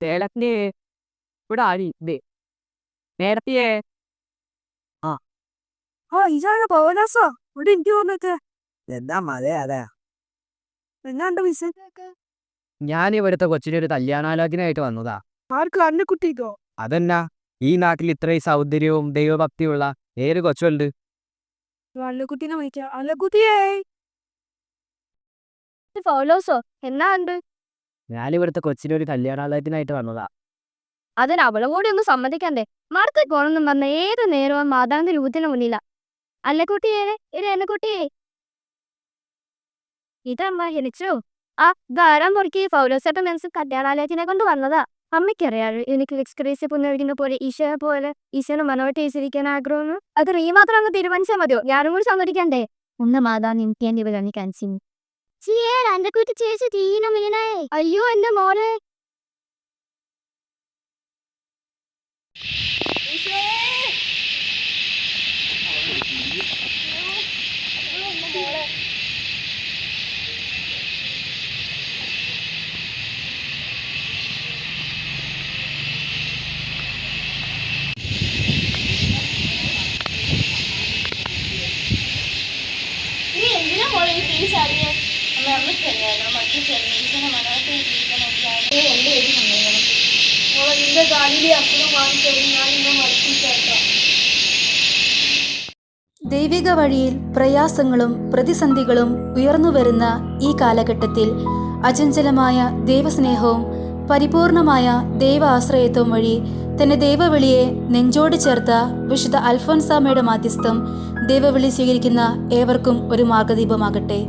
ചേട്ടത്തി ഇവിടെ ആരും ഇല്ലേ നേരത്തിയേ ആ. ഇതാണ് പവനാസോ ഇവിടെ എനിക്ക് വന്നിട്ട് എന്താ മഴ അതെ? എന്നാണ്ട് ഞാൻ ഇവിടുത്തെ കൊച്ചിനൊരു കല്യാണാലോചനയായിട്ട് വന്നതാ. ആർക്ക്? അന്നക്കുട്ടിക്കോ അതെന്നാ? ഈ നാട്ടിൽ ഇത്രയും സൗന്ദര്യവും ദൈവഭക്തിയുള്ള ഏത് കൊച്ചുണ്ട്? അന്നക്കുട്ടീനെ വിളിക്കാം. അന്നക്കുട്ടിയേ ഫോളോസോ എന്നാ ഉണ്ട്? ഞാൻ കൊച്ചിന് ഒരു കല്യാണാലയത്തിനായിട്ട് വന്നതാ. അതിന് അവളും കൂടി ഒന്ന് സമ്മതിക്കണ്ടേ മറുത്ത് പോണെന്നും പറഞ്ഞ ഏത് നേരവും മാതാവിന്റെ രൂപത്തിന് മുന്നില. അല്ല കുട്ടിയേ? ഇത് എന്നെ കുട്ടിയേ? ഇതമ്മ എനിച്ചു? ആ ധാരാളം പൊറുക്കി പൗലോസേട്ട മനസ്സ് കല്യാണാലയത്തിനെ കൊണ്ട് വന്നതാ. അമ്മയ്ക്കറിയാറ് എനിക്ക് എക്സ്ക്രീസ് പുനർവിക്കുന്ന പോലെ ഈശോയെ പോലെ ഈശോനെ മനോട്ട് ഈശ്വരിക്കാൻ ആഗ്രഹം അത് റീ മാത്രം അങ്ങ് തീരുമാനിച്ചാൽ മതിയോ? ഞാനും കൂടി സമ്മതിക്കണ്ടേ ഒന്ന് മാതാ നിമിക്കാൻ ഇവരാണ് കാൻസിങ് എന്റെ കുട്ടി ചേച്ചി തീനം ഇങ്ങനെ അയ്യോ എന്റെ മോനെ മോളെ ഈ തീ ചാടിയേ? ഞാൻ ദൈവിക വഴിയിൽ പ്രയാസങ്ങളും പ്രതിസന്ധികളും ഉയർന്നു വരുന്ന ഈ കാലഘട്ടത്തിൽ അചഞ്ചലമായ ദൈവസ്നേഹവും പരിപൂർണമായ ദൈവ ആശ്രയത്വം വഴി തന്റെ ദൈവവിളിയെ നെഞ്ചോട് ചേർത്ത വിശുദ്ധ അൽഫോൻസാമയുടെ മാധ്യസ്ഥം ദൈവവിളി സ്വീകരിക്കുന്ന ഏവർക്കും ഒരു മാർഗദീപമാകട്ടെ.